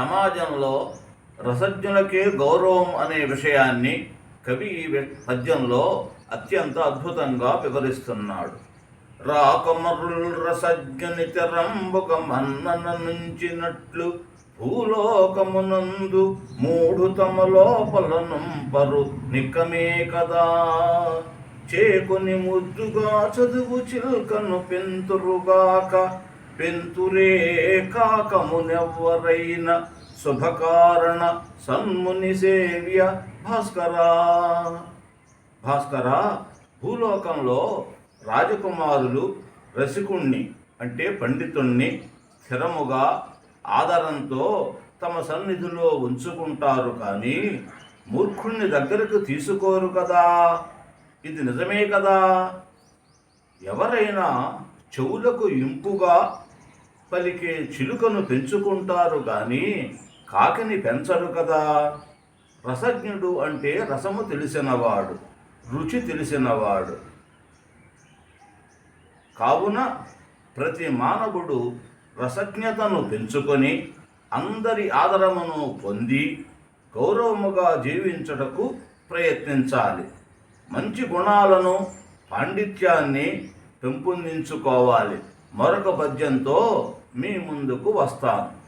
సమాజంలో రసజ్ఞులకే గౌరవం అనే విషయాన్ని కవి ఈ పద్యంలో అత్యంత అద్భుతంగా వివరిస్తున్నాడు. రాకమరుల్ రసజ్ఞని తెరంబుక మన్నన నుంచినట్లు భూలోకమునందు మూడు తమ లోపల నికమే కదా. చేకొని ముద్దుగా చదువు చిల్కను పెంతురుగాక పెంతురే కాకమునెవ్వరైన శుభకారణ సన్ముని సేవ్య భాస్కరా. భాస్కర భూలోకంలో రాజకుమారులు రసికుణ్ణి అంటే పండితుణ్ణి స్థిరముగా ఆదరంతో తమ సన్నిధిలో ఉంచుకుంటారు కానీ మూర్ఖుణ్ణి దగ్గరకు తీసుకోరు కదా. ఇది నిజమే కదా? ఎవరైనా చెవులకు ఇంపుగా పలికే చిలుకను పెంచుకుంటారు కానీ కాకిని పెంచరు కదా. రసజ్ఞుడు అంటే రసము తెలిసినవాడు రుచి తెలిసినవాడు. కావున ప్రతి మానవుడు రసజ్ఞతను పెంచుకొని అందరి ఆదరమును పొంది గౌరవముగా జీవించుటకు ప్రయత్నించాలి. మంచి గుణాలను పాండిత్యాన్ని పెంపొందించుకోవాలి. మరొక పద్యంతో మీ ముందుకు వస్తాను.